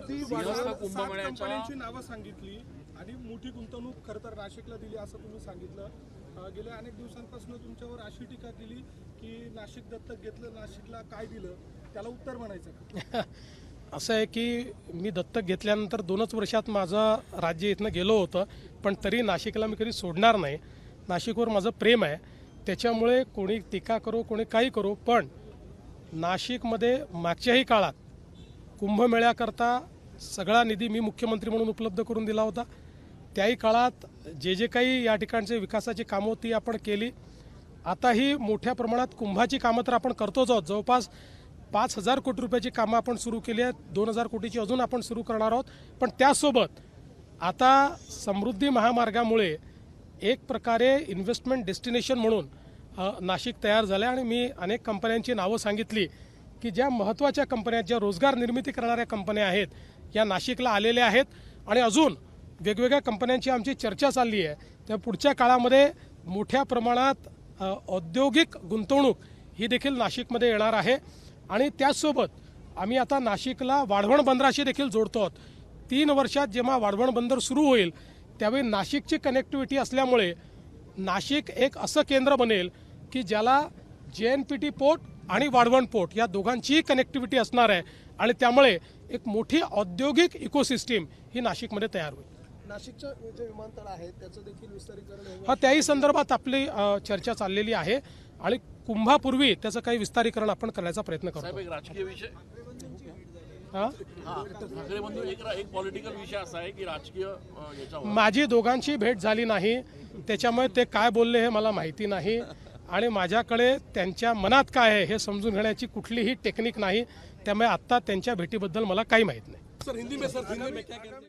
सिंहस्थ कुंभमेळ्याच्या कंपन्यांची नावं सांगितली आणि मोठी गुंतवणूक खरं तर नाशिकला दिली असं तुम्ही सांगितलं. गेल्या अनेक दिवसांपासून तुमच्यावर अशी टीका केली की नाशिक दत्तक घेतलं नाशिकला काय दिलं? त्याला उत्तर म्हणायचं का? असं आहे की मी दत्तक घेतल्यानंतर दोनच वर्षात माझं राज्य इथनं गेलो होतं पण तरी नाशिकला मी कधी सोडणार नाही. नाशिकवर माझं प्रेम आहे. त्याच्यामुळे कोणी टीका करो कोणी काही करो पण नाशिकमध्ये मागच्याही काळात कुंभमेळ्याकरता सगळा निधी मी मुख्यमंत्री म्हणून उपलब्ध करून दिला होता. त्याही काळात जे जे काही या ठिकाणचे विकासाची कामं ती आपण केली. आताही मोठ्या प्रमाणात कुंभाची कामं तर आपण करतोच आहोत. जवळपास पाच हजार कोटी रुपयाची कामं आपण सुरू केली आहेत. दोन हजार कोटीची अजून आपण सुरू करणार आहोत. पण त्यासोबत आता समृद्धी महामार्गामुळे एक प्रकारे इन्व्हेस्टमेंट डेस्टिनेशन म्हणून नाशिक तयार झालं आणि मी अनेक कंपन्यांची नावं सांगितली. की ज्या महत्त्वाच्या कंपन्या ज्या रोजगार निर्मिती करणाऱ्या कंपन्या आहेत या नाशिकला आलेल्या आहेत. आणि अजून वेगवेगळ्या कंपन्यांची आमची चर्चा चालली आहे. त्या पुढच्या काळामध्ये मोठ्या प्रमाणात औद्योगिक गुंतवणूक ही देखील नाशिकमध्ये येणार आहे. आणि त्याचसोबत आम्ही आता नाशिकला वाढवण बंदराशी देखील जोडतो आहोत. तीन वर्षात जेव्हा वाढवण बंदर सुरू होईल त्यावेळी नाशिकची कनेक्टिव्हिटी असल्यामुळे नाशिक एक असं केंद्र बनेल की ज्याला जे एन पी टी पोर्ट आणि वाढवण पोर्ट या दोघांचीही कनेक्टिव्हिटी असणार आहे. आणि त्यामुळे एक मोठी औद्योगिक इकोसिस्टीम ही नाशिकमध्ये तयार होईल. नाशिकचं जे विमानतळ आहे त्याचं देखील विस्तारीकरण हे हा त्याही संदर्भात आपली चर्चा चाललेली आहे. आणि कुंभापूर्वी त्याचं काही विस्तारीकरण आपण करण्याचा प्रयत्न करतो. एक राजकीय विषय हा? हा ठाकरे बंधू एक एक पॉलिटिकल विषय असा आहे की राजकीय माझी दोघांची भेट झाली नाही. त्याच्यामुळे ते काय बोलले हे मला माहिती नाही. आणि माझ्याकडे त्यांच्या मनात काय आहे हे समजून घेण्याची कुठलीही टेक्निक नाही त्यामुळे आत्ता त्यांच्या भेटीबद्दल मला काही माहीत नाही सर हिंदी में सर हिंदी में क्या कहते हैं?